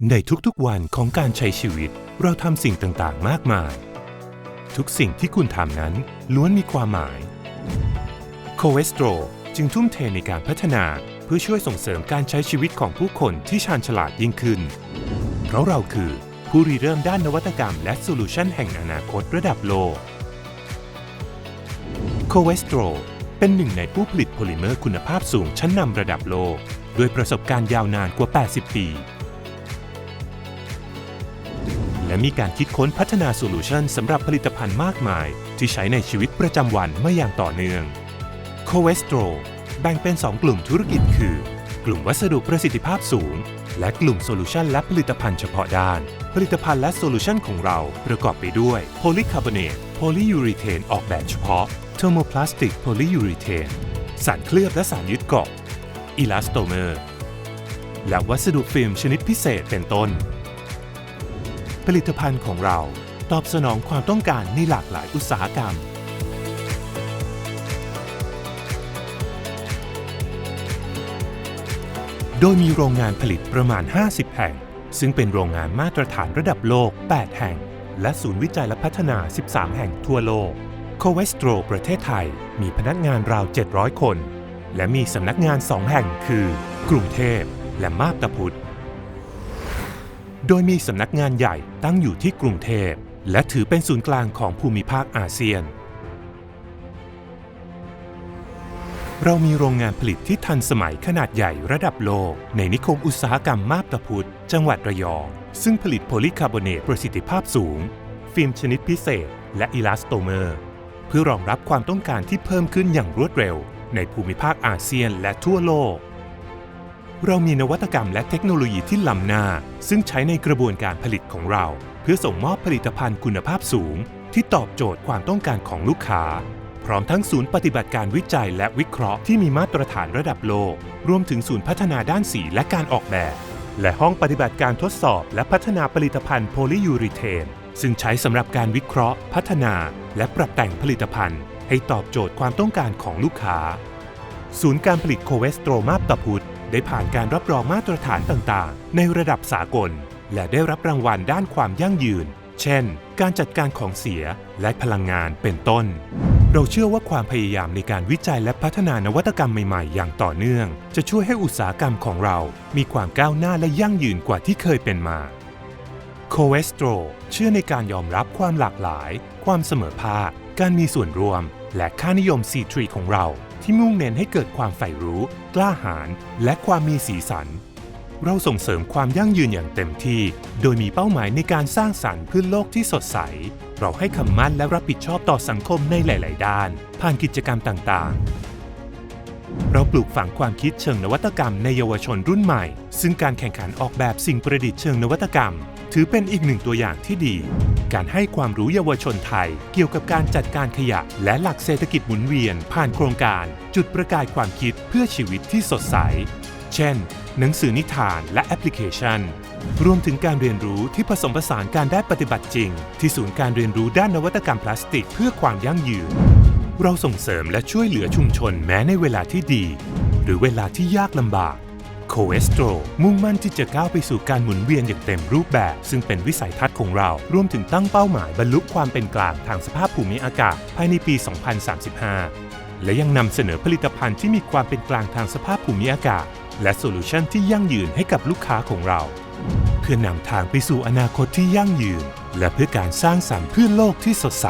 ในทุกๆวันของการใช้ชีวิต เราทำสิ่งต่างๆ มากมาย ทุกสิ่งที่คุณทำนั้นล้วนมีความหมาย c o e s t r o จึงทุ่มเทในการพัฒนาเพื่อช่วยส่งเสริมการใช้ชีวิตของผู้คนที่ชาญฉลาดยิ่งขึ้น เพราะเราคือผู้ริเริ่มด้านนวัตกรรมและโซลูชันแห่งอนาคตระดับโลก c o e s t r o เป็นหนึ่งในผู้ผลิตโพลิเมอร์คุณภาพสูงชั้นนำระดับโลก ด้วยประสบการณ์ยาวนานกว่า 80 ปี และมีการคิดค้นพัฒนาโซลูชันสำหรับผลิตภัณฑ์มากมาย ที่ใช้ในชีวิตประจำวันมาอย่างต่อเนื่อง c o e s t r o แบ่งเป็น 2 กลุ่มธุรกิจคือ กลุ่มวัสดุประสิทธิภาพสูง และกลุ่มโซลูชันและผลิตภัณฑ์เฉพาะด้าน ผลิตภัณฑ์และโซลูชันของเราประกอบไปด้วยโพลีคาร์บอเนตโพลียูริเทนออกแบบเฉพาะเทอร์โมพลาสติกโพลียูริเทนสารเคลือบและสารยึดเกาะอิลาสโตเมอร์และวัสดุฟิล์มชนิดพิเศษเป็นต้น ผลิตภัณฑ์ของเรา ตอบสนองความต้องการในหลากหลายอุตสาหกรรม โดยมีโรงงานผลิตประมาณ 50 แห่ง ซึ่งเป็นโรงงานมาตรฐานระดับโลก 8 แห่ง และศูนย์วิจัยและพัฒนา 13 แห่งทั่วโลก c o v e s t r o ประเทศไทย มีพนักงานราว 700 คน และมีสำนักงาน2แห่งคือ กรุงเทพและมาบตาพุธ โดยมีสำนักงานใหญ่ตั้งอยู่ที่กรุงเทพ และถือเป็นศูนย์กลางของภูมิภาคอาเซียน เรามีโรงงานผลิตที่ทันสมัยขนาดใหญ่ระดับโลก ในนิคมอุตสาหกรรมมาบตาพุธจังหวัดระยอง ซึ่งผลิตโพลีคาร์บอเนตประสิทธิภาพสูง ฟิล์มชนิดพิเศษ และอิลาสโตเมอร์ เพื่อรองรับความต้องการที่เพิ่มขึ้นอย่างรวดเร็ว ในภูมิภาคอาเซียนและทั่วโลก เรามีนวัตกรรมและเทคโนโลยีที่ล้ำหน้า ซึ่งใช้ในกระบวนการผลิตของเรา เพื่อส่งมอบผลิตภัณฑ์คุณภาพสูง ที่ตอบโจทย์ความต้องการของลูกค้า พร้อมทั้งศูนย์ปฏิบัติการวิจัยและวิเคราะห์ที่มีมาตรฐานระดับโลก รวมถึงศูนย์พัฒนาด้านสีและการออกแบบ และห้องปฏิบัติการทดสอบและพัฒนาผลิตภัณฑ์โพลียูริเทนซึ่งใช้สำหรับการวิเคราะห์ พัฒนา และปรับแต่งผลิตภัณฑ์ ให้ตอบโจทย์ความต้องการของลูกค้า ศูนย์การผลิตโคเวสโตรมาบตาพุธ ได้ผ่านการรับรองมาตรฐานต่างๆ ในระดับสากล และได้รับรางวัลด้านความยั่งยืน เช่น การจัดการของเสียและพลังงานเป็นต้น เราเชื่อว่าความพยายามในการวิจัยและพัฒนานวัตกรรมใหม่ๆ อย่างต่อเนื่อง จะช่วยให้อุตสาหกรรมของเรา มีความก้าวหน้าและยั่งยืนกว่าที่เคยเป็นมา c o e s t r o เชื่อในการยอมรับความหลากหลาย ความเสมอภาค การมีส่วนร่วม และค่านิยม C3 ของเรา ที่มุ่งเน้นให้เกิดความใฝ่รู้ กล้าหาญและความมีสีสัน เราส่งเสริมความยั่งยืนอย่างเต็มที่ โดยมีเป้าหมายในการสร้างสรรค์เพื่อโลกที่สดใส เราให้คำมั่นและรับผิดชอบต่อสังคมในหลาย ๆ ด้าน ผ่านกิจกรรมต่าง ๆ เราปลูกฝังความคิดเชิงนวัตกรรมในเยาวชนรุ่นใหม่ ซึ่งการแข่งขันออกแบบสิ่งประดิษฐ์เชิงนวัตกรรม ถือเป็นอีกหนึ่งตัวอย่างที่ดี การให้ความรู้เยาวชนไทย เกี่ยวกับการจัดการขยะ และหลักเศรษฐกิจหมุนเวียน ผ่านโครงการ จุดประกายความคิดเพื่อชีวิตที่สดใส เช่น หนังสือนิทานและแอปพลิเคชัน รวมถึงการเรียนรู้ที่ผสมผสานการได้ปฏิบัติจริง ที่ศูนย์การเรียนรู้ด้านนวัตกรรมพลาสติก เพื่อความยั่งยืน เราส่งเสริมและช่วยเหลือชุมชนแม้ในเวลาที่ดี หรือเวลาที่ยากลำบาก c o e s t r o มุ่งมั่นที่จะก้าวไปสู่การหมุนเวียนอย่างเต็มรูปแบบ ซึ่งเป็นวิสัยทัศน์ของเรา รวมถึงตั้งเป้าหมายบรรลุความเป็นกลางทางสภาพภูมิอากาศ ภายในปี 2035 และยังนำเสนอผลิตภัณฑ์ที่มีความเป็นกลางทางสภาพภูมิอากาศ และโซลูชันที่ยั่งยืนให้กับลูกค้าของเรา เพื่อนำทางไปสู่อนาคตที่ยั่งยืน และเพื่อการสร้างสรรค์เพื่อโลกที่สดใส